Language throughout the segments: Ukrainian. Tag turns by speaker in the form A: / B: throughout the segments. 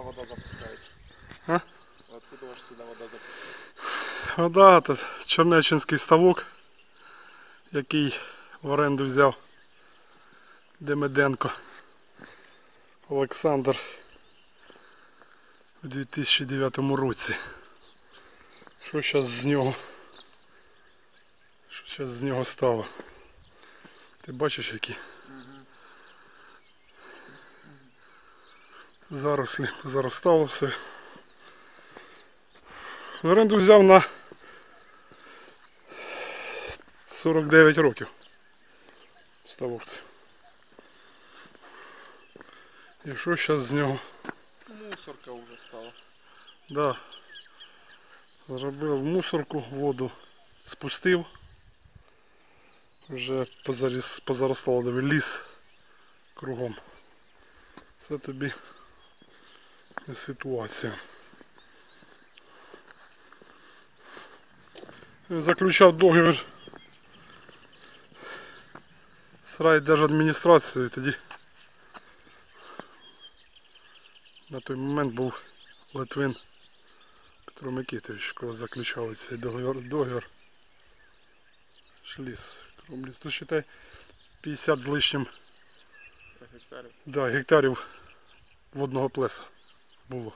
A: вода запускается?
B: А?
A: Откуда уж сюда вода запускается?
B: Вода, це Чернеччинський ставок, який в оренду взяв Демиденко Олександр у 2009 році. Що зараз з нього? Що зараз з нього стало? Ти бачиш які? Зарослі, заростало все. В оренду взяв на 49 років. Ставок це. І що зараз з нього?
A: Мусорка уже стала.
B: Да. Зробив мусорку, воду спустив. Вже позаріс, позаростало ліс кругом. Це тобі ситуація. Заключав договір з райдержадміністрацією тоді. На той момент був Литвин Петро Микитович, коли заключали цей договір. договір. Шліс, кромліс. То считай 50 з лишнім
A: Гектарів.
B: да, гектарів водного плеса було.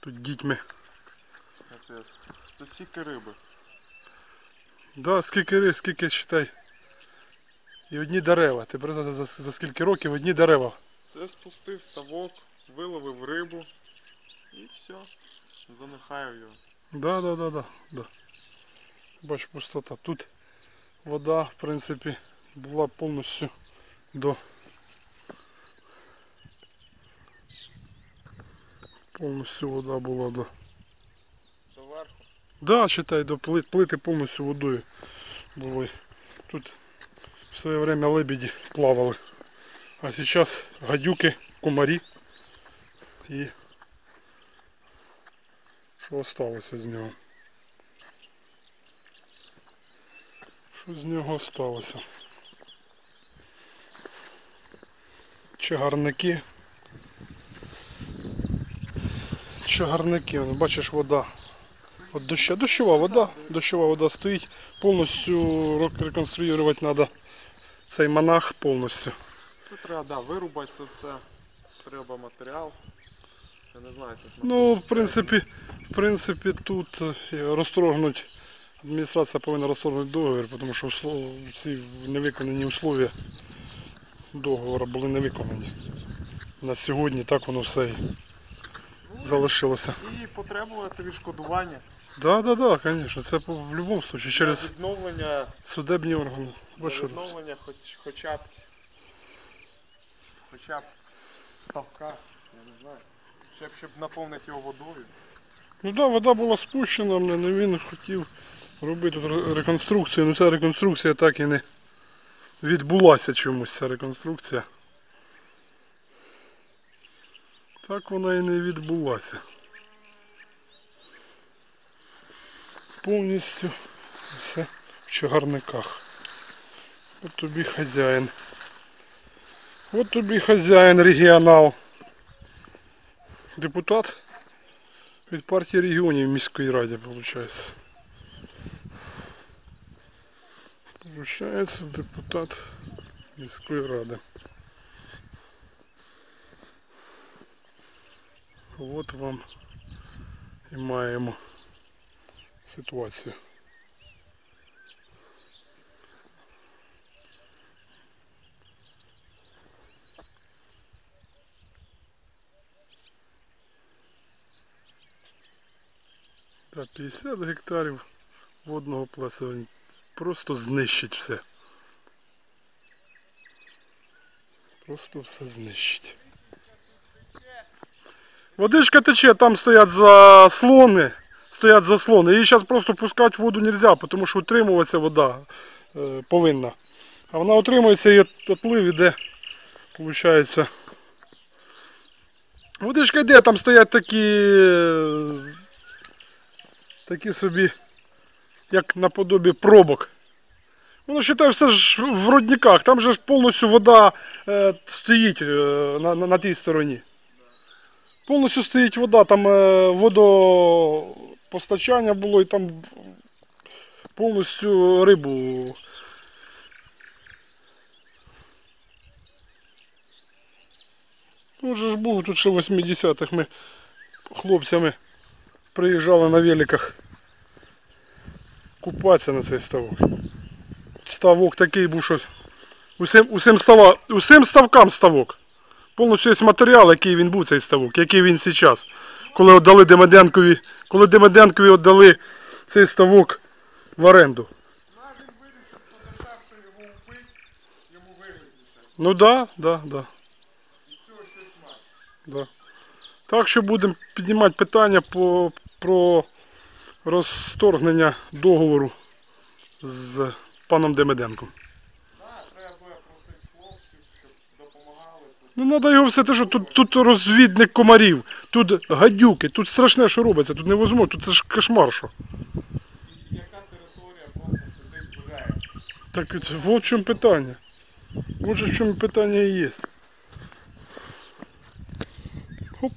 B: Тут дітьми.
A: Капець. Це стільки риби.
B: Да, скільки рис, скільки считай. І одні дерева. Ти береш за, за, за скільки років одні дерева.
A: Це спустив ставок, виловив рибу і все. Занихаю його.
B: Да, да, да, да, да. Бачу пустота. Тут вода, в принципі, була повністю до. Повністю вода була до.
A: Доверху.
B: Да, считай, до плит, плити повністю водою були. Тут в своє время лебеді плавали. А зараз гадюки, комарі і що осталося з нього? Що з нього осталося? Чагарники. Чагарники, бачиш вода. От доща, дощова вода, дощова вода стоїть. Повністю реконструювати треба цей монах повністю.
A: Це треба, да, вирубати це все. Треба матеріал. Я не знаю, тут
B: Ну, в принципі, в принципі, тут е, розторгнуть. Адміністрація повинна розторгнути договір, тому що ці невиконані условия договору були не виконані. На сьогодні так воно все залишилося.
A: І потребувати відшкодування.
B: Так, так, так, звісно, це в будь-якому випадку через
A: Відновлення,
B: судебні органи. Бачу,
A: відновлення хоч, хоча б хоча б ставка, я не знаю. Щоб, щоб наповнити його водою.
B: Ну так, да, вода була спущена, і він хотів робити тут реконструкцію. Ну ця реконструкція так і не відбулася чомусь ця реконструкція. Так вона і не відбулася. Повністю все в чагарниках. От тобі хазяїн. От тобі хазяїн регіонал. Депутат від партії регіонів міської раді, виходить. Получається депутат міської ради. От вам і маємо ситуацію. Так, 50 гектарів водного плеса просто знищить все. Просто все знищить. Водичка тече, там стоять заслони. Стоять заслони. Її зараз просто пускати воду не можна, тому що утримуватися вода е, повинна. А вона утримується і от- отлив іде, виходить. Водичка йде, там стоять такі. такі собі, як наподобі пробок. Воно вважає, все ж в родниках, там же ж повністю вода е, стоїть е, на, на, на тій стороні. Повністю стоїть вода, там е, водопостачання було і там повністю рибу. Ну, ж був тут ще в 80-х ми хлопцями приїжджали на великах купатися на цей ставок. Ставок такий був, що усім, усім, става, усім ставкам ставок. Повністю є матеріал, який він був цей ставок, який він зараз. Коли віддали Демиденкові, коли Демиденкові віддали цей ставок в оренду. Ну да, да, да, да. Так що будемо піднімати питання по, про розторгнення договору з паном Демиденком.
A: Так, треба буде просити хлопців, щоб допомагали. Це
B: Ну треба його все те, що тут, тут розвідник комарів, тут гадюки, тут страшне, що робиться, тут невозможно, тут це ж кошмар, що.
A: Яка територія просто сидить гуляє.
B: Так от, вот в чому питання. Же в чому питання і є. Хоп.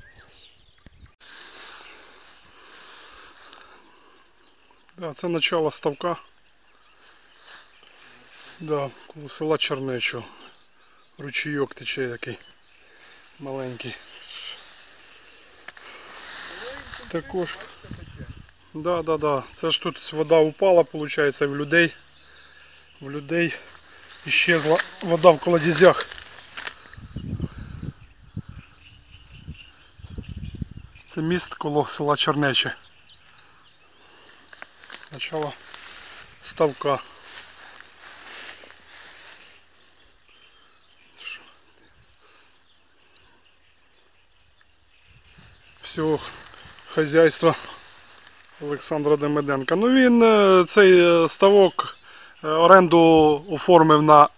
B: Да, це начало ставка. Да, коло села Чернечо. Ручійок тече такий маленький. Також. Да, да, да. Це ж тут вода упала, виходить, в людей. В людей исчезла вода в колодязях. Це міст коло села Чернече. Начало ставка. Всього хазяйства Олександра Демиденка. Ну він е, цей е, ставок е, оренду оформив на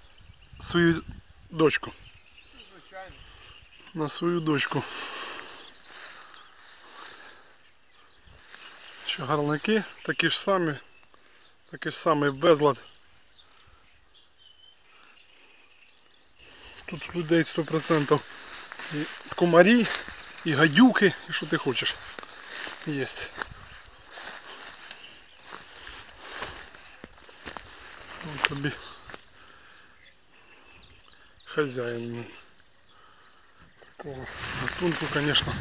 B: свою дочку.
A: Звичайно.
B: На свою дочку. Чагарники такі ж самі, такий ж самий безлад. Тут людей 100%. І комарі, і гадюки, і що ти хочеш. Єсть. Вон тобі хазяїн. Такого гатунку, конечно.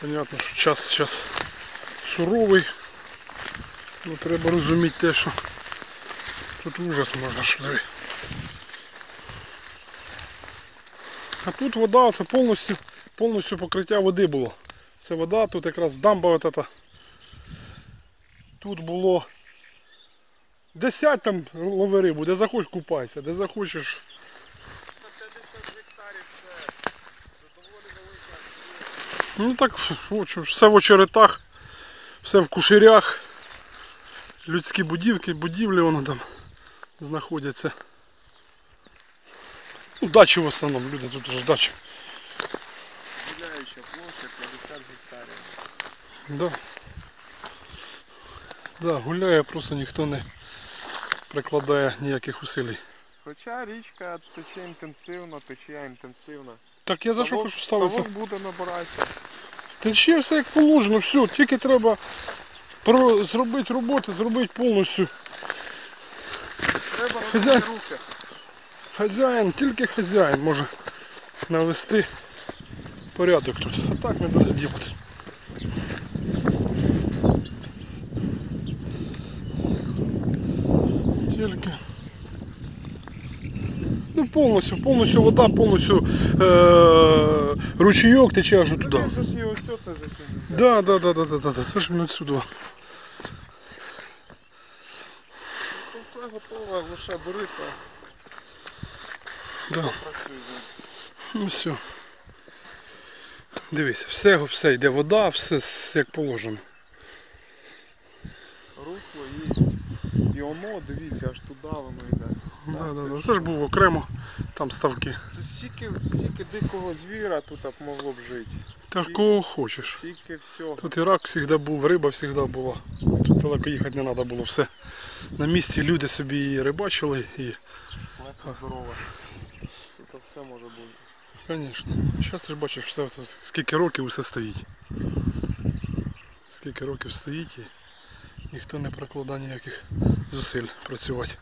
B: Понятно, що час зараз суровий. Ну треба розуміти те, що тут ужас можна що. А тут вода, це повністю, повністю покриття води було. Це вода, тут якраз дамба от эта. Тут було. Де сядь там лови рибу, де захочеш купайся, де захочеш.
A: На 50 гектарів це, доволі велика.
B: Ну так, все в очеретах, все в кушерях. Людські будівки, будівлі воно там знаходяться. Ну, дачі в основному, люди тут вже дачі.
A: Гуляюча площа 50 гектарів.
B: Да. Да, гуляє, просто ніхто не прикладає ніяких усилий.
A: Хоча річка тече інтенсивно, тече інтенсивно.
B: Так я за що хочу ставитися?
A: Ставок буде набиратися.
B: Тече все як положено, все, тільки треба про... зробити роботу, зробити повністю.
A: Треба робити руки.
B: Хазяїн, тільки хазяїн може навести порядок тут. А так не буде ділати. Тільки. Ну повністю, повністю вода, повністю е- ручійок тече аж туди.
A: Це ж і ось це ж сьогодні.
B: Да, да, да, да, да, да, да. Це ж отсюди.
A: То все готове, лише бери та
B: Да.
A: працюй.
B: Ну все. Дивися, все, все йде вода, все с- як положено.
A: Русло є. І воно, дивіться, аж туди воно йде.
B: Да, да, да. Це ж був окремо, там ставки.
A: Це стільки, стільки дикого звіра тут могло б жити.
B: Такого хочеш.
A: Стільки всього.
B: Тут і рак завжди був, риба завжди була. Тут далеко їхати не треба було. Все на місці люди собі і рибачили, і
A: Леса здорова. Тут все може бути.
B: Звісно. Зараз ти ж бачиш, все, скільки років все стоїть. Скільки років стоїть і ніхто не прикладає ніяких зусиль працювати.